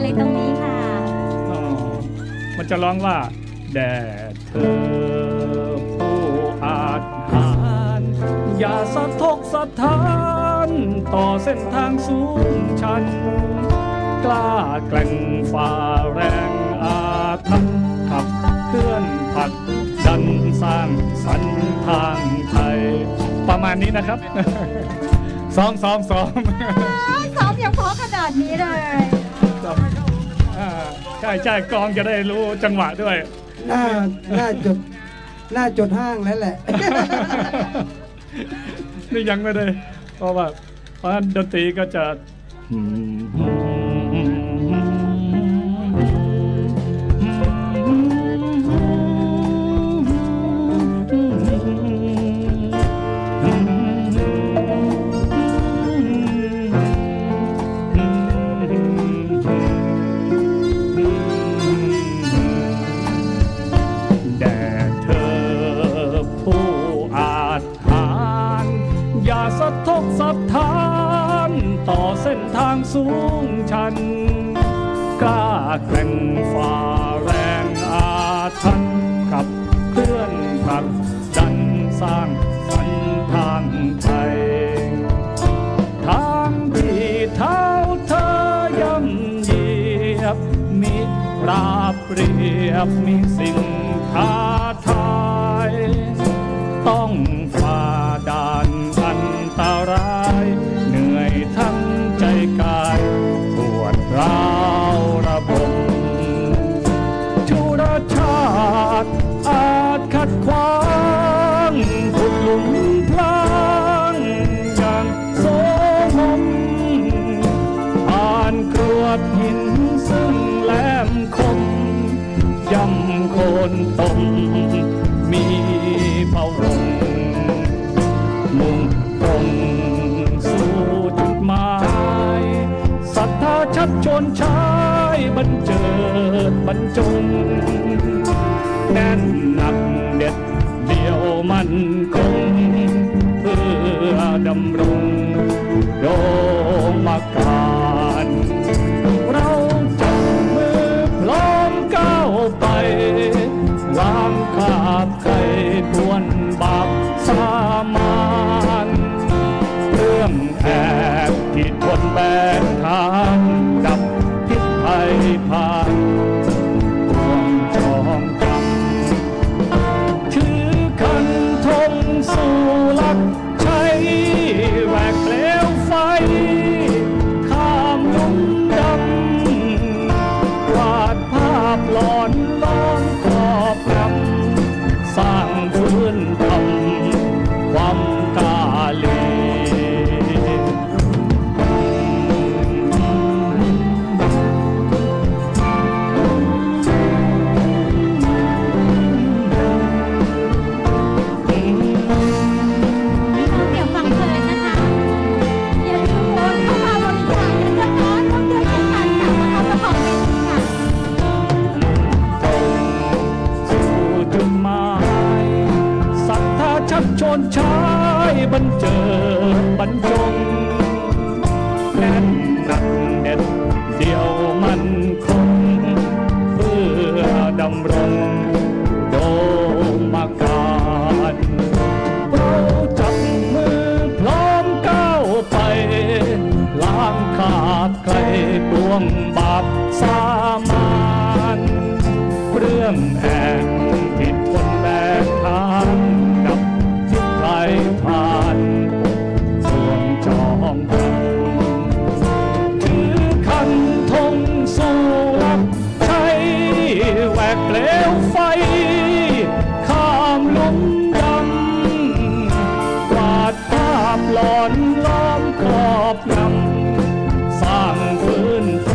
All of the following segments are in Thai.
กันเลยตรงนี้ค่ะมันจะร้องว่า แด่เธอผู้อาจหารอย่าสะทกสะท้าน ต่อเส้นทางสูงชัน กล้าแกล่งฝ่าแรงอาทับขับเคลื่อนผัดดันสร้างสรรทางไทย ประมาณนี้นะครับ ซ้อมซ้อมซ้อม ซ้อมยังพราะขนาดนี้เลยับใช่ใช่กองจะได้รู้จังหวะด้วย หน้าหน้าจดหน้าจดห้างแล้วแหละ นี่ยังไม่ได้เพราะว่าเพราะนั้นดนตรีก็จะ ราบเรียบมีสิ่งท้าทาย ชนชายบรรเจิดบรรจงแน่นหนักเด็ดเดียวมันคง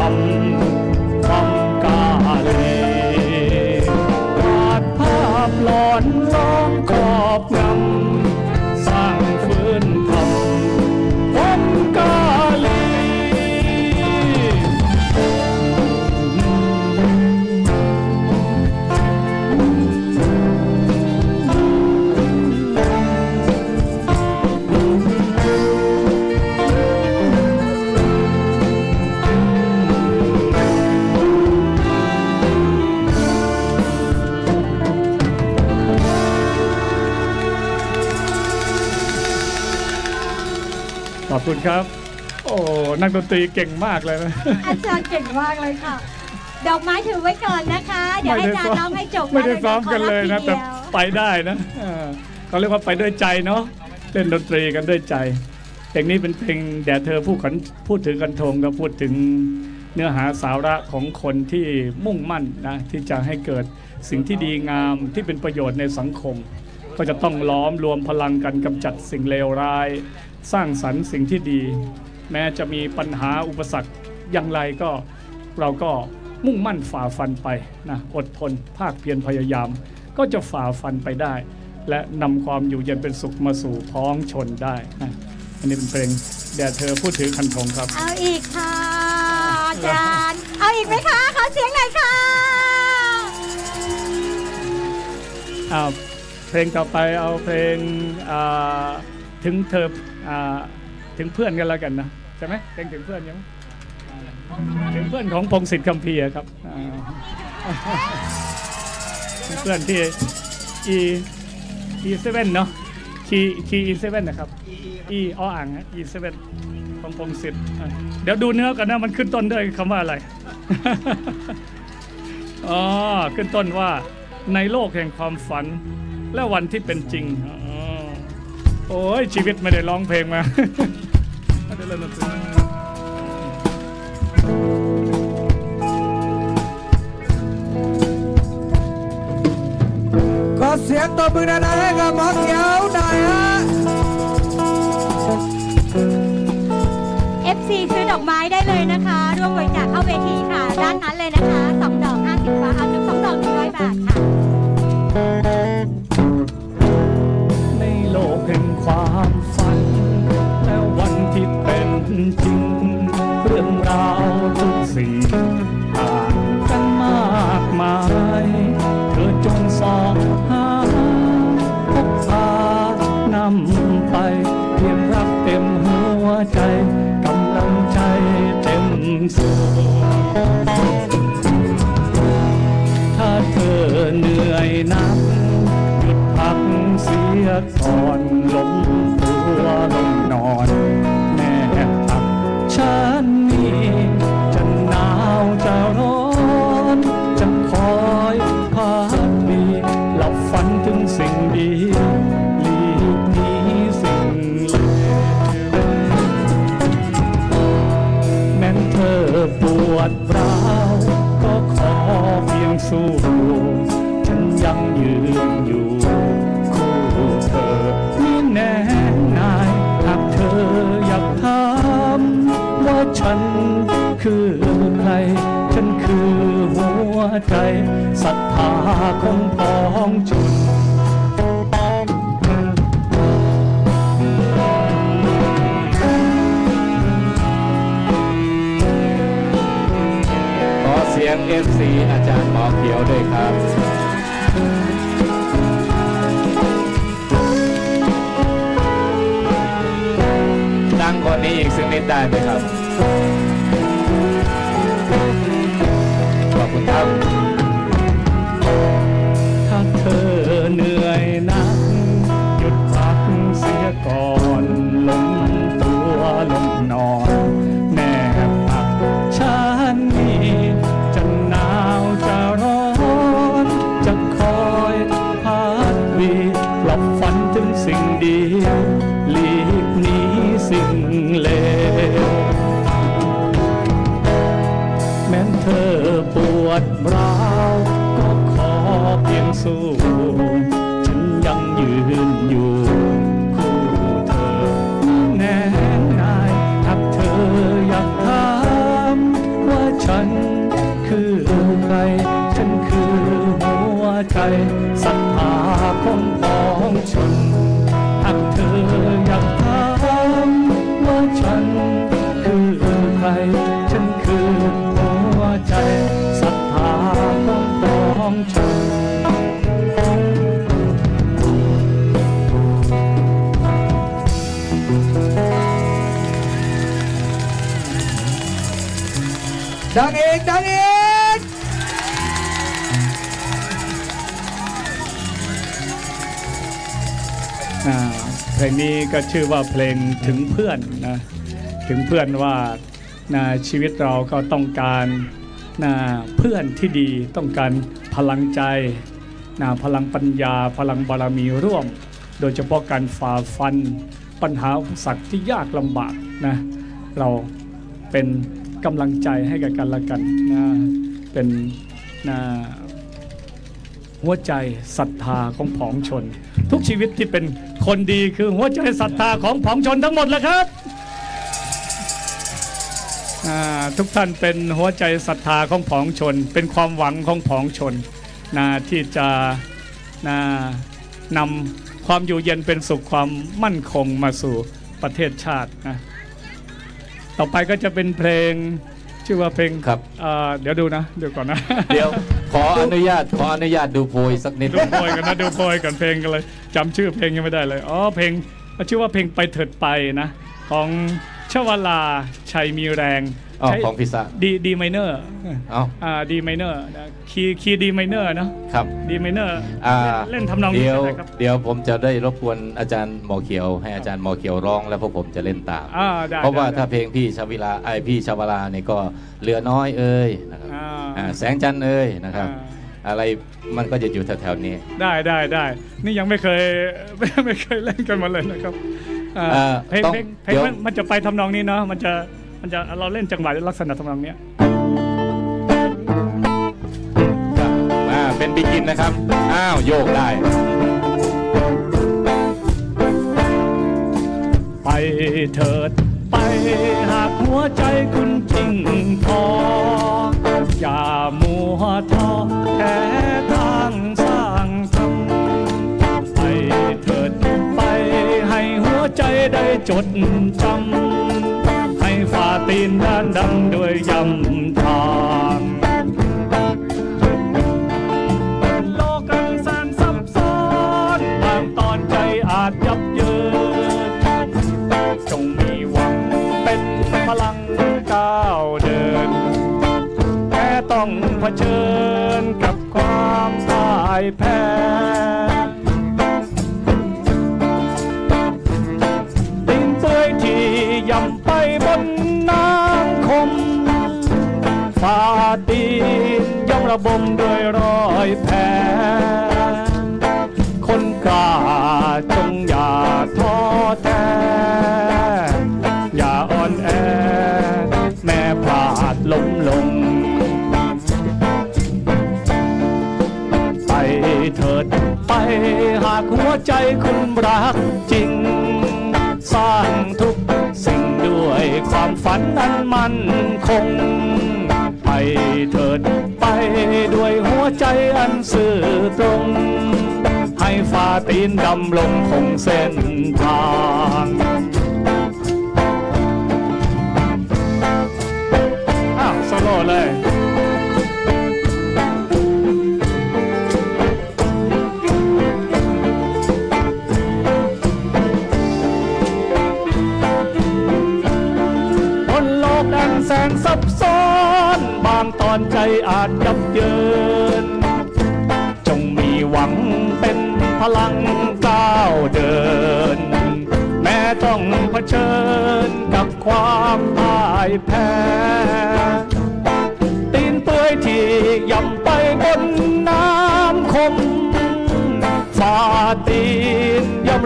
come, come. อบคุณครับ โอ้นักดนตรีเก่งมากเลยนะ อาจารย์เก่งมากเลยค่ะ ดอกไม้ถือไว้ก่อนนะคะ เดี๋ยวให้อาจารย์ร้องให้จบไม่ได้ซ้อมกันเลยนะขอแต่รับทีดีวไปได้นะเออเขาเรียกว่าไปด้วยใจเนาะเล่นดนตรีกันด้วยใจเพลงนี้เป็นเพลงแด่เธอผู้ขันพูดถึงกันทงก็พูดถึงเนื้อหาสาระของคนที่มุ่งมั่นนะที่จะให้เกิดสิ่งที่ดีงามที่เป็นประโยชน์ในสังคม ก็จะต้องล้อมรวมพลังกันกำจัดสิ่งเลวร้าย สร้างสรรค์สิ่งที่ดี แม้จะมีปัญหาอุปสรรคอย่างไรก็เราก็มุ่งมั่นฝ่าฟันไปนะอดทนภาคเพียรพยายาม ก็จะฝ่าฟันไปได้ และนำความอยู่เย็นเป็นสุขมาสู่พ้องชนได้นะอันนี้เป็นเพลงแด่เธอพูดถือคันธงครับ เอาอีกค่ะอาจารย์ เอาอีกไหมคะขอเสียงหน่อยค่ะอ่าเพลงต่อไปเอาเพลงอ่าถึงเธออ่า ถึงเพื่อนกันแล้วกันนะใช่ไหมเพลงถึงเพื่อนยังถึงเพื่อนของพงศิษฐ์คำพีร์ครับเพื่อนที่ e e 7เนาะคีคี e 7นะครับ e ออ่างฮะ e 7ของพงศิษฐ์เดี๋ยวดูเนื้อกันนะมันขึ้นต้นด้วยคำว่าอะไรอ๋อขึ้นต้นว่าในโลกแห่งความฝันและวันที่เป็นจริง โอ้ยชีวิตไม่ได้ร้องเพลงมาไม่ได้เล่นดนตรีขอเสียงตบมือดังๆให้กับหมอเขียวหน่อยฮะ FC ซื้อดอกไม้ได้เลยนะคะ ร่วมบริจาคเข้าเวทีค่ะ ด้านนั้นเลยนะคะสองดอก 50 บาทเอาสองดอก100 บาทค่ะ สูถ้าเธอเหนื่อยนักหยุดพักเสียก่อนลมตัวลง ฉันคือใคร ฉันคือหัวใจศรัทธาของพ้องชนขอเสียง FC อาจารย์หมอเขียวด้วยครับดังกว่านี้อีกสักนิดได้ไหมครับ ศรัทธาของพ้องชนหากเธออยากถามว่าฉันคือใคร ฉันคือหัวใจศรัทธาของพ้องชนดังเอีกดังเอีก เพลงนี้ก็ชื่อว่าเพลงถึงเพื่อนนะถึงเพื่อนว่านะชีวิตเราก็ต้องการนะเพื่อนที่ดีต้องการพลังใจนะพลังปัญญา พลังบารมีร่วม โดยเฉพาะการฝ่าฟัน ปัญหาอุปสรรคที่ยากลำบากนะเราเป็นกำลังใจให้กับกันและกันนะเป็นนะหัวใจศรัทธาของผองชน ทุกชีวิตที่เป็น คนดีคือหัวใจศรัทธาของผองชนทั้งหมดแหละครับทุกท่านเป็นหัวใจศรัทธาของผองชน เป็นความหวังของผองชนนะที่จะนะนำความอยู่เย็นเป็นสุขความมั่นคงมาสู่ประเทศชาตินะต่อไปก็จะเป็นเพลง ชื่อว่าเพลงครับ อ่าเดี๋ยวดูนะ เดี๋ยวก่อนนะเดี๋ยว ขออนุญาตขออนุญาตดูโพยสักนิดดูโพยกันนะดูโพยกันเพลงกันเลยจำชื่อเพลงยังไม่ได้เลยอ๋อเพลงชื่อว่าเพลงไปเถิดไปนะ ของชวลาชัยมีแรง อ๋อใช้ของพิซซ่าดีดีไมเนอร์เอ้าอ่าดีไมเนอร์คีย์คีย์ดีไมเนอร์นะครับ ดีไมเนอร์อ่าเล่นทำนองนี้เดี๋ยวได้ครับเดี๋ยวผมจะได้รบกวนอาจารย์หมอเขียว ให้อาจารย์หมอเขียวร้องแล้วพวกผมจะเล่นตาม อ่าได้เพราะว่าได้ถ้าเพลงพี่ชาวิลาไอพี่ชาวลาเนี่ยก็เหลือน้อยเอ้ยนะครับอ่า อ่าแสงจันทร์เอ้ยนะครับ อ่า อะไรมันก็จะอยู่แถวๆนี้ ได้ได้ได้ นี่ยังไม่เคย ไม่ไม่เคยเล่นกันมาเลยนะครับอ่าเอ่อเพลงต้องเพลงเพลงเดี๋ยว มันมันจะไปทำนองนี้เนาะ มันจะ มันจะเราเล่นจังหวะลักษณะทำนองเนี้ยอ่าเป็นบิกินนะครับ อ้าวโยกได้ ไปเถิดไปหากหัวใจคุณจริงพอ อย่ามัวท้อแท้ทางสร้างทำไปเถิดไปให้หัวใจได้จดจำ ฝ่าตีนด้านดำด้วยยำทางโลกันแสนซับซ้อนบางตอนใจอาจยับเยินจงมีหวังเป็นพลังก้าวเดินแค่ต้องเผชิญกับความพ่ายแพ้ตินเปื่อยที่ยำ ระบมด้วยรอยแผลคนกล้าจงอย่าท้อแท้ อย่าอ่อนแอ แม้พลาดล้มลง ไปเถิดไปหากหัวใจคุณรักจริง สร้างทุกสิ่งด้วยความฝันอันมั่นคง เถิดไปด้วยหัวใจอันซื่อตรง ให้ฝ่าตีนดำลงคงเส้นทาง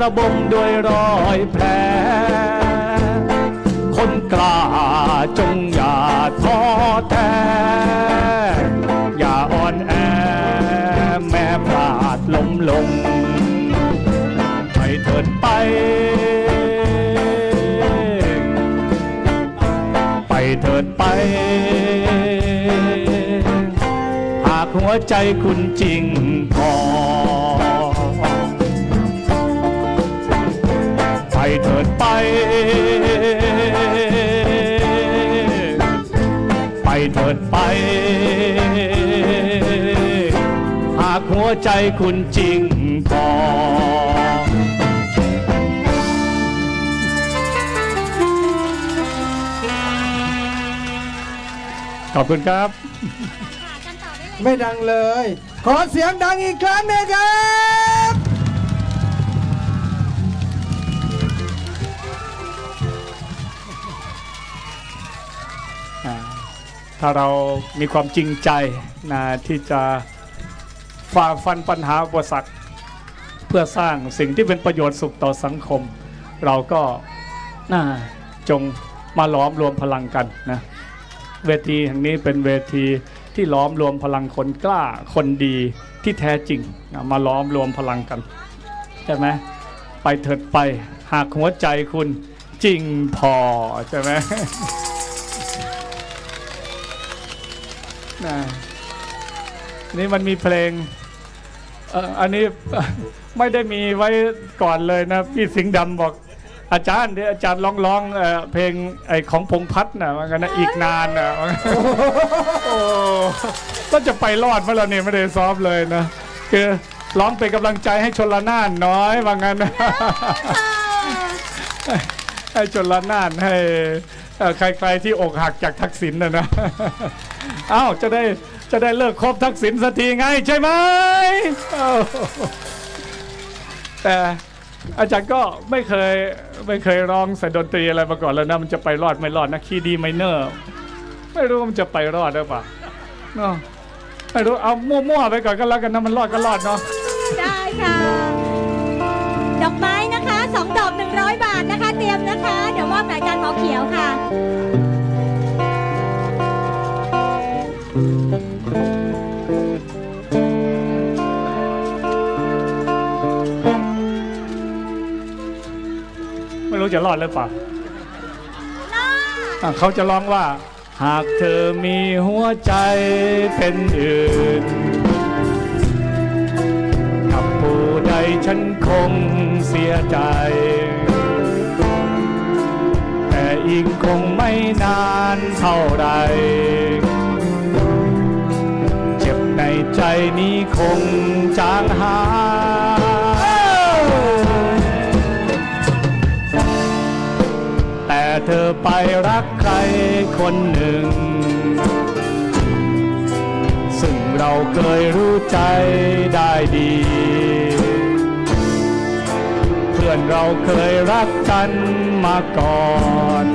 ระบมด้วยรอยแผล คนกล้าจงอย่าท้อแท้ อย่าอ่อนแอ แม้พลาดล้มลง ไปเถิดไป ไปเถิดไป หากหัวใจคุณจริงพอ ไปไปเถิดไป หากหัวใจคุณจริงพอขอบคุณครับได้เลยไม่ดังเลย ขอเสียงดังอีกครั้งหนึงครับ ถ้าเรามีความจริงใจนะที่จะฝ่าฟันปัญหาอุปสรรคเพื่อสร้างสิ่งที่เป็นประโยชน์สุขต่อสังคม เราก็น่าจงมาล้อมรวมพลังกันนะเวทีแห่งนี้เป็นเวทีที่ล้อมรวมพลังคนกล้าคนดีที่แท้จริงนะมาล้อมรวมพลังกันใช่ไหมไปเถิดไปหากหัวใจคุณจริงพอใช่ไหม นะนี่มันมีเพลงเอ่ออันนี้ไม่ได้มีไว้ก่อนเลยนะพี่สิงห์ดำบอก อาจารย์เดี๋ยวอาจารย์ร้องร้องเอ่อเพลงไอ้ของพงษ์พัฒน์นะว่างั้นนะอีกนานนะว่างั้นโอ้ก็จะไปรอดเมื่อเราเนี่ยไม่ได้ซ้อมเลยนะคือร้องเป็นกำลังใจให้ชนละนานน้อยว่างั้นนะให้ชนละนานให้เอ่อ ใครๆที่อกหักจากทักษิณนะนะเอ้าจะได้จะได้เลิกคบทักษิณสักทีไงใช่ไหมแต่อาจารย์ก็ไม่เคยไม่เคยร้องใส่ดนตรีอะไรมาก่อนแล้วนะมันจะไปรอดไม่รอดนะคีดีไมเนอร์ไม่รู้มันจะไปรอดหรือเปล่าเนาะไม่รู้เอามั่วๆไปก่อนก็แล้วกันนะมันรอดก็รอดเนาะได้ค่ะ เขียวค่ะ ไม่รู้จะรอดหรือเปล่าอะเขาจะร้องว่า หากเธอมีหัวใจเป็นอื่น กับผู้ใดฉันคงเสียใจ งไม่นานเท่าไร เจ็บในใจนี้คงจางหายแต่เธอไปรักใครคนหนึ่ง ซึ่งเราเคยรู้ใจได้ดีเพื่อนเราเคยรักกันมาก่อน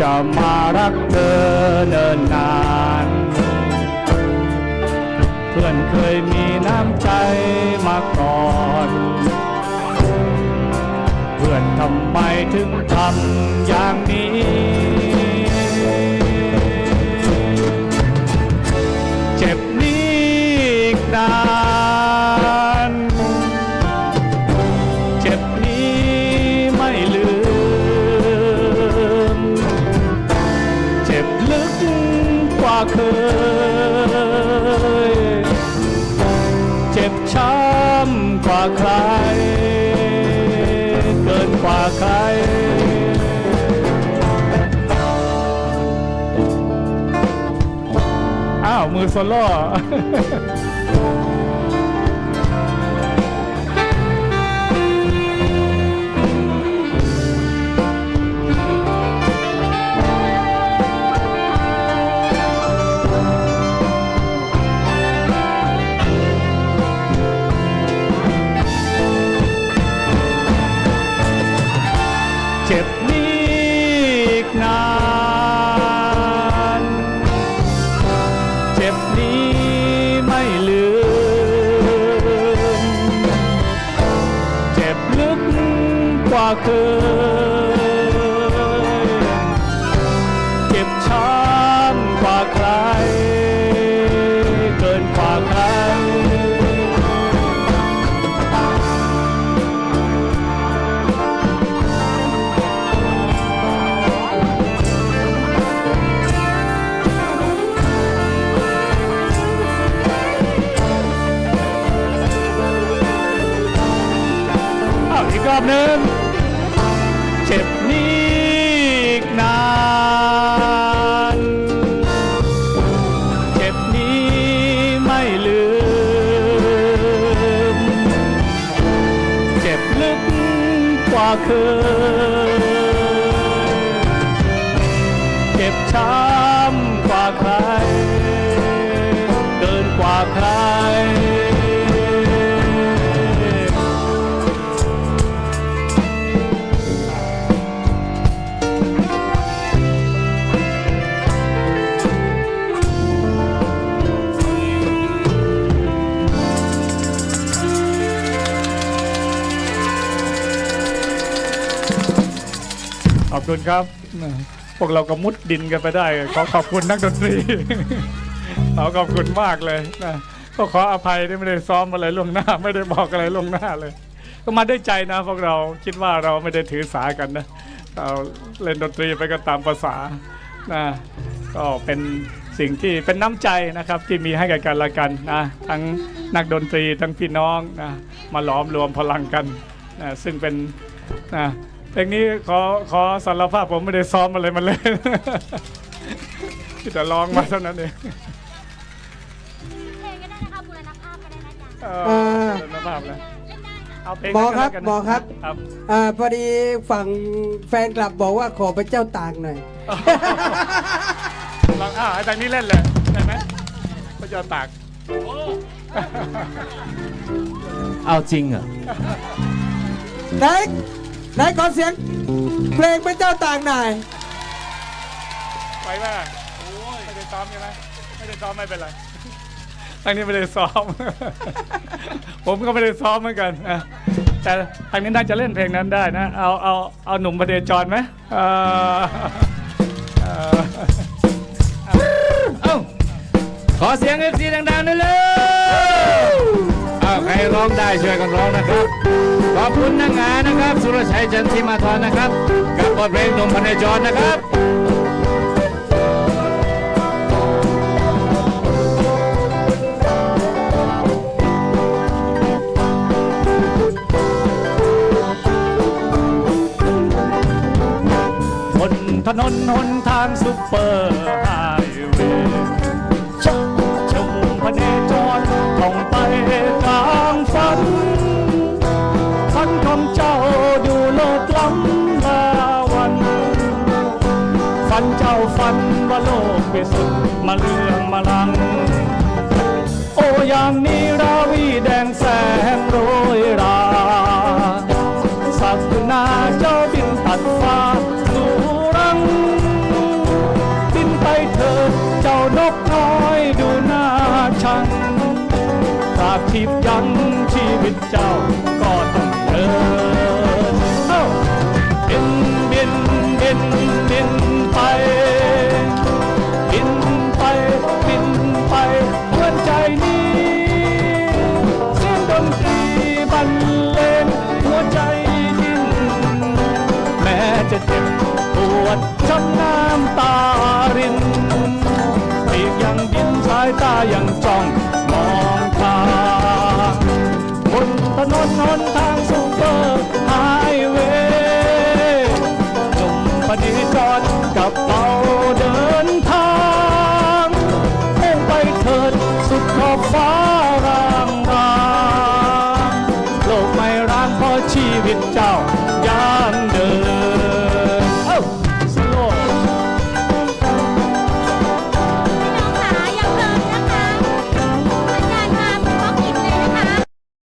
จะมารักเธอเนิ่นนาน เพื่อนเคยมีน้ำใจมาก่อน เพื่อนทำไมถึงทำอย่างนี้ อ้าว คุณครับ พวกเราก็มุดดินกันไปได้ ขอขอบคุณนักดนตรีขอขอบคุณมากเลยนะก็ขออภัยที่ไม่ได้ซ้อมอะไรล่วงหน้า ไม่ได้บอกอะไรล่วงหน้าเลย ก็มาด้วยใจนะพวกเราคิดว่าเราไม่ได้ถือสากันนะเราเล่นดนตรีไปก็ตามภาษานะก็เป็นสิ่งที่เป็นน้ำใจนะครับที่มีให้กันกันละกันนะทั้งนักดนตรีทั้งพี่น้องนะมาหลอมรวมพลังกันนะซึ่งเป็นนะ เพลงนี้ขอขอสารภาพผมไม่ได้ซ้อมอะไรมาเลยที่จะร้องมาเท่านั้นเองเพลงก็ได้นะคะบูรณภาพก็ได้นะจ๊ะเอเอ่ออสารภาพนะเอาเพลงหมอครับนั้นหมอครับ ครับ อ่าพอดีฝั่งแฟนคลับบอกว่าขอพระเจ้าตากหน่อย ลองอ่าไอ้ทางนี้เล่นเลยได้ไหมพระเจ้าตาก เอาจริงเหรอไหน ไหนขอเสียง เพลงพระเจ้าตากหน่อยไปแม่ไม่ได้ซ้อมใช่ไหมไม่ได้ซ้อมไม่เป็นไรทางนี้ไม่ได้ซ้อม ผมก็ไม่ได้ซ้อมเหมือนกันนะแต่ทางนี้น่าจะเล่นเพลงนั้นได้นะ เอาเอาเอาหนุ่มประเดจรไหมเอ่อเอ่อ เอ้าขอเสียงเอฟซีดังๆหน่อยเลยเอาใค รร้องได้ช่วยกันร้องนะครับ ขอบคุณนักงานนะครับ สุรชัยจันทิมาธรนะครับ กับบทเพลงหนุ่มพเนจรนะครับบนถนนหนทางซุปเปอร์ไฮเวย์ชมชมพเนจรท่องไป โลกไปสุดมาเลืองมาลัง โอ้ยามนี้